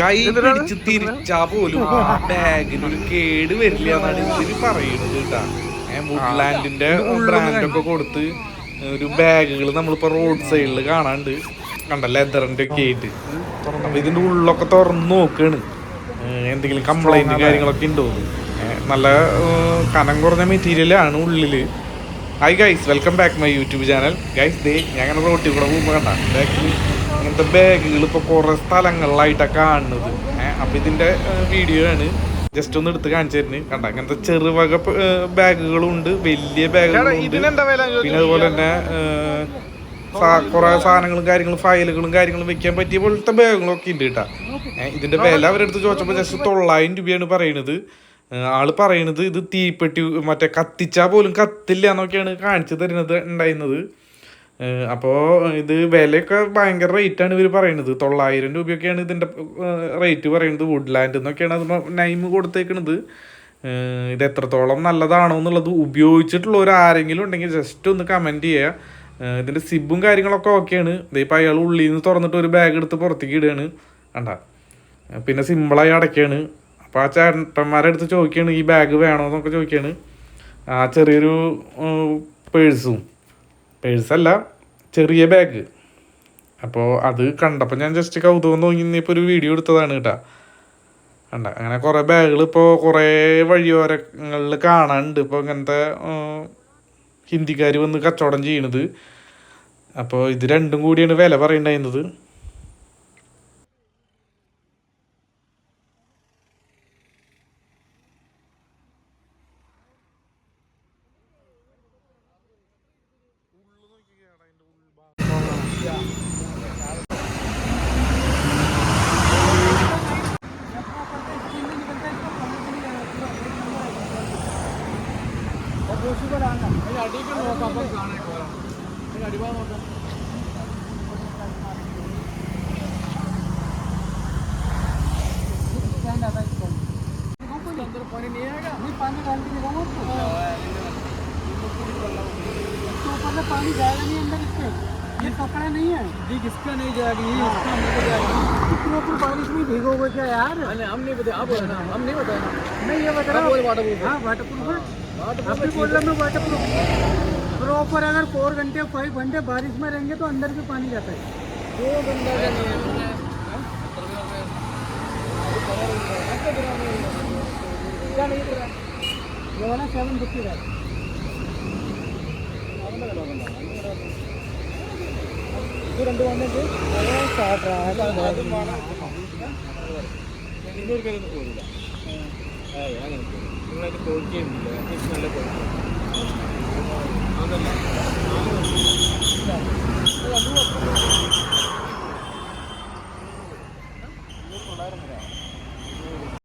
കൈ പിടിച്ച് തിരിച്ചാ പോലും ആ ബാഗിന് ഒരു കേട് വരില്ല എന്നാണ് ഇവർ പറയുന്നത് കേട്ടാ. വുഡ്ലാൻഡിന്റെ ബ്രാൻഡൊക്കെ കൊടുത്ത് ഒരു ബാഗുകൾ നമ്മളിപ്പോ റോഡ് സൈഡിൽ കാണാണ്ട് കണ്ട ലെതറിന്റെ ഒക്കെ ആയിട്ട് അപ്പൊ ഇതിന്റെ ഉള്ളൊക്കെ തുറന്ന് നോക്കാണ്. എന്തെങ്കിലും കംപ്ലൈന്റ് കാര്യങ്ങളൊക്കെ ഉണ്ടോ? നല്ല കനം കുറഞ്ഞ മെറ്റീരിയലാണ് ഉള്ളിൽ. Hi guys welcome back my YouTube channel guys ദേ ഞാൻ അങ്ങനെ റോട്ടിൽ കൂടെ പോകുമ്പോൾ കണ്ട. ബാക്കിൽ ഇങ്ങനത്തെ ബാഗുകൾ ഇപ്പോൾ കുറേ സ്ഥലങ്ങളിലായിട്ടാണ് കാണുന്നത്. ഏഹ് അപ്പം ഇതിന്റെ വീഡിയോ ആണ്. ജസ്റ്റ് ഒന്ന് എടുത്ത് കാണിച്ചു തരുന്നത് കണ്ട? ഇങ്ങനത്തെ ചെറുവക ബാഗുകളുണ്ട്. വലിയ ബാഗുകളും ഉണ്ട് പിന്നെ അതുപോലെ തന്നെ കൊറേ സാധനങ്ങളും കാര്യങ്ങളും ഫയലുകളും കാര്യങ്ങളും വെക്കാൻ പറ്റിയ പോലത്തെ ബാഗുകളും ഒക്കെ ഉണ്ട് കേട്ടാ. ഇതിന്റെ വില അവരെടുത്ത് ചോദിച്ചപ്പോൾ ജസ്റ്റ് തൊള്ളായിരം രൂപയാണ് പറയുന്നത് ആൾ പറയുന്നത് ഇത് തീപ്പെട്ടി മറ്റേ കത്തിച്ചാ പോലും കത്തില്ല എന്നൊക്കെയാണ് കാണിച്ചു തരുന്നത് ഉണ്ടായിരുന്നത്. അപ്പോൾ ഇത് വിലയൊക്കെ ഭയങ്കര റേറ്റാണ് ഇവർ പറയുന്നത് തൊള്ളായിരം രൂപയൊക്കെയാണ് ഇതിന്റെ റേറ്റ് പറയുന്നത് വുഡ്ലാൻഡ് എന്നൊക്കെയാണ് അത് നൈം കൊടുത്തേക്കുന്നത് ഇത് എത്രത്തോളം നല്ലതാണോ എന്നുള്ളത് ഉപയോഗിച്ചിട്ടുള്ളവർ ആരെങ്കിലും ഉണ്ടെങ്കിൽ ജസ്റ്റ് ഒന്ന് കമന്റ് ചെയ്യുക ഇതിന്റെ സിബും കാര്യങ്ങളൊക്കെ ഓക്കെയാണ് ഇതിപ്പോൾ അയാൾ ഉള്ളിൽ നിന്ന് തുറന്നിട്ട് ഒരു ബാഗ് എടുത്ത് പുറത്തേക്ക് ഇടുകയാണ്. കണ്ട? പിന്നെ സിമ്പിളായി അടയ്ക്കുകയാണ്. അപ്പോൾ ആ ചേട്ടന്മാരെ അടുത്ത് ചോദിക്കുകയാണ് ഈ ബാഗ് വേണോ? എന്നൊക്കെ ചോദിക്കുകയാണ്. ആ ചെറിയൊരു പേഴ്സും പേഴ്സല്ല ചെറിയ ബാഗ് അപ്പോൾ അത് കണ്ടപ്പോൾ ഞാൻ ജസ്റ്റ് കൗതുകം തോന്നി ഇന്നിപ്പോൾ ഒരു വീഡിയോ എടുത്തതാണ് കേട്ടോ. കണ്ട അങ്ങനെ കുറേ ബാഗുകൾ ഇപ്പോൾ കുറേ വഴിയോരങ്ങളിൽ കാണാനുണ്ട്. ഇപ്പോൾ ഇങ്ങനത്തെ ഹിന്ദിക്കാർ വന്ന് കച്ചവടം ചെയ്യണത്. അപ്പോൾ ഇത് രണ്ടും കൂടിയാണ് വില പറയണ്ടായിരുന്നത് അടിക്ക് നോക്കാം അപ്പം കാണാൻ അടിവാ നോക്കാം పని నీ పని కలిపి పని జాగ్రత్త అందరికి ये कपड़ा नहीं है। जी किसका नहीं जाएगी? ये इसका जाएगी ऊपर बारिश में भीगोगे क्या यार? अरे हम नहीं बताया आप बोला ना। हम नहीं बताया मैं ये बता रहा हूँ। वाटर प्रूफ हाँ। वाटर प्रूफ है। वाटर आप बोल रहे मैं वाटर प्रूफ प्रॉपर अगर फोर घंटे फाइव घंटे बारिश में रहेंगे तो अंदर भी पानी जाता है। दो है पता ये वाला सेवन फिफ्टी का ഇത്. രണ്ട് വന്നിട്ട് പോകില്ല നിങ്ങളതിന്റെ ക്വാളിറ്റി ഉണ്ട് അത്യാവശ്യം നല്ല ക്വാളിറ്റി അതല്ല. അത്